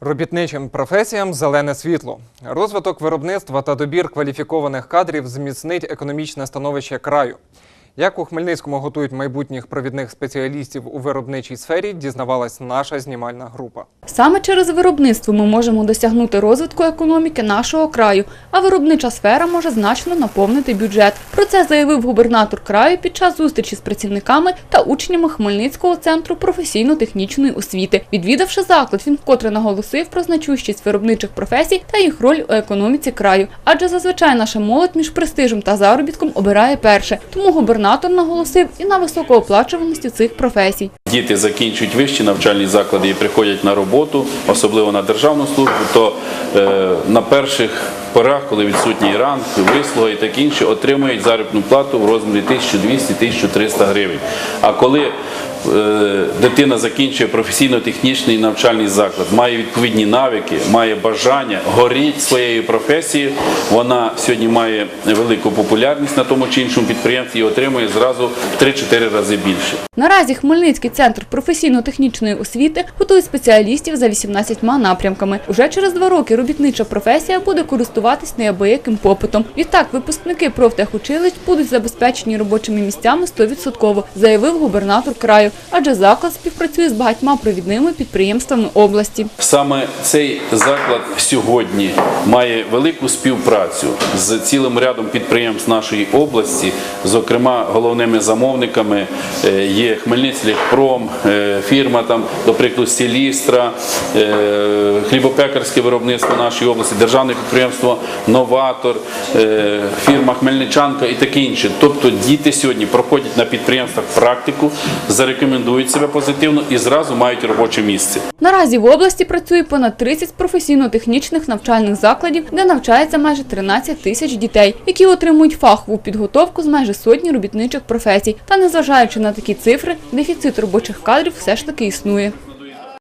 Робітничим професіям зелене світло. Розвиток виробництва та добір кваліфікованих кадрів зміцнить економічне становище краю. Як у Хмельницькому готують майбутніх провідних спеціалістів у виробничій сфері, дізнавалась наша знімальна група. Саме через виробництво ми можемо досягнути розвитку економіки нашого краю, а виробнича сфера може значно наповнити бюджет. Про це заявив губернатор краю під час зустрічі з працівниками та учнями Хмельницького центру професійно-технічної освіти. Відвідавши заклад, він вкотре наголосив про значущість виробничих професій та їх роль у економіці краю. Адже зазвичай наша молодь між престижем та заробітком обирає перше. Тому губернатор наголосив і на високооплачуваності цих професій. Діти закінчують вищі навчальні заклади і приходять на роботу, особливо на державну службу, то е, на перших порах, коли відсутній ранг, вислуга і таке інше, отримують заробітну плату в розмірі 1200-1300 гривень. А коли дитина закінчує професійно-технічний навчальний заклад, має відповідні навики, має бажання, горіть своєю професією, вона сьогодні має велику популярність на тому чи іншому підприємстві і отримує зразу в 3-4 рази більше. Наразі Хмельницький центр професійно-технічної освіти готує спеціалістів за 18 напрямками. Уже через два роки робітнича професія буде користуватись неабияким попитом. Відтак, випускники профтехучилищ будуть забезпечені робочими місцями 100%, заявив губернатор краю, адже заклад співпрацює з багатьма провідними підприємствами області. Саме цей заклад сьогодні має велику співпрацю з цілим рядом підприємств нашої області. Зокрема, головними замовниками е, є Хмельницькпром, е, фірма там, до прикладу, Селістра, е, хлібопекарське виробництво нашої області, державне підприємство Новатор, фірма Хмельничанка і таке інше. Тобто діти сьогодні проходять на підприємствах практику, зарекомендують себе позитивно і зразу мають робоче місце. Наразі в області працює понад 30 професійно-технічних навчальних закладів, де навчається майже 13 тисяч дітей, які отримують фахову підготовку з майже сотні робітничих професій. Та незважаючи на такі цифри, дефіцит робочих кадрів все ж таки існує.